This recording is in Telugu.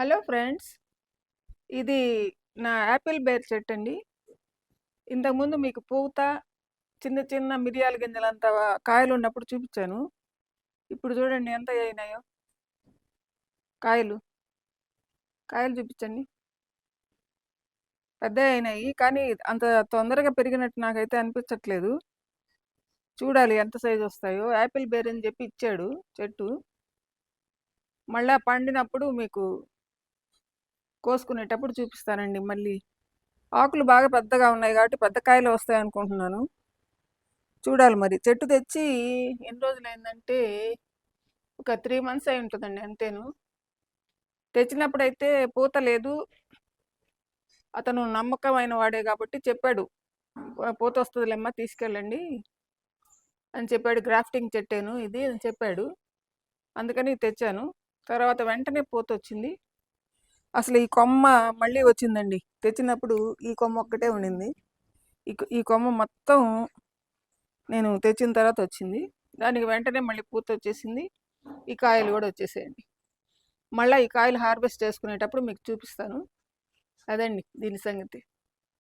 హలో ఫ్రెండ్స్ ఇది నా యాపిల్ బేర్ చెట్టు అండి. ఇంతకుముందు మీకు పూత చిన్న చిన్న మిరియాల గింజలంత కాయలు ఉన్నప్పుడు చూపించాను. ఇప్పుడు చూడండి ఎంత అయినాయో. కాయలు కాయలు చూపించండి. పెద్ద అయినాయి కానీ అంత తొందరగా పెరిగినట్టు నాకైతే అనిపించట్లేదు. చూడాలి ఎంత సైజు వస్తాయో. యాపిల్ బేర్ అని చెప్పి ఇచ్చాడు చెట్టు. మళ్ళీ పండినప్పుడు మీకు కోసుకునేటప్పుడు చూపిస్తానండి మళ్ళీ. ఆకులు బాగా పెద్దగా ఉన్నాయి కాబట్టి పెద్ద కాయలు వస్తాయి అనుకుంటున్నాను. చూడాలి మరి. చెట్టు తెచ్చి ఎన్ని రోజులు అయిందంటే ఒక త్రీ మంత్స్ అయి ఉంటుందండి అంతేను. తెచ్చినప్పుడైతే పూత లేదు. అతను నమ్మకమైన వాడే కాబట్టి చెప్పాడు. పూత వస్తుందిలేమ్మా తీసుకెళ్ళండి అని చెప్పాడు. గ్రాఫ్టింగ్ చెట్టేను ఇది అని చెప్పాడు. అందుకని తెచ్చాను. తర్వాత వెంటనే పూత వచ్చింది. అసలు ఈ కొమ్మ మళ్ళీ వచ్చిందండి. తెచ్చినప్పుడు ఈ కొమ్మ ఒక్కటే ఉండింది. ఈ ఈ కొమ్మ మొత్తం నేను తెచ్చిన తర్వాత వచ్చింది. దానికి వెంటనే మళ్ళీ పూత వచ్చేసింది. ఈ కాయలు కూడా వచ్చేసేయండి. మళ్ళీ ఈ కాయలు హార్వెస్ట్ చేసుకునేటప్పుడు మీకు చూపిస్తాను. అదండి దీని సంగతి.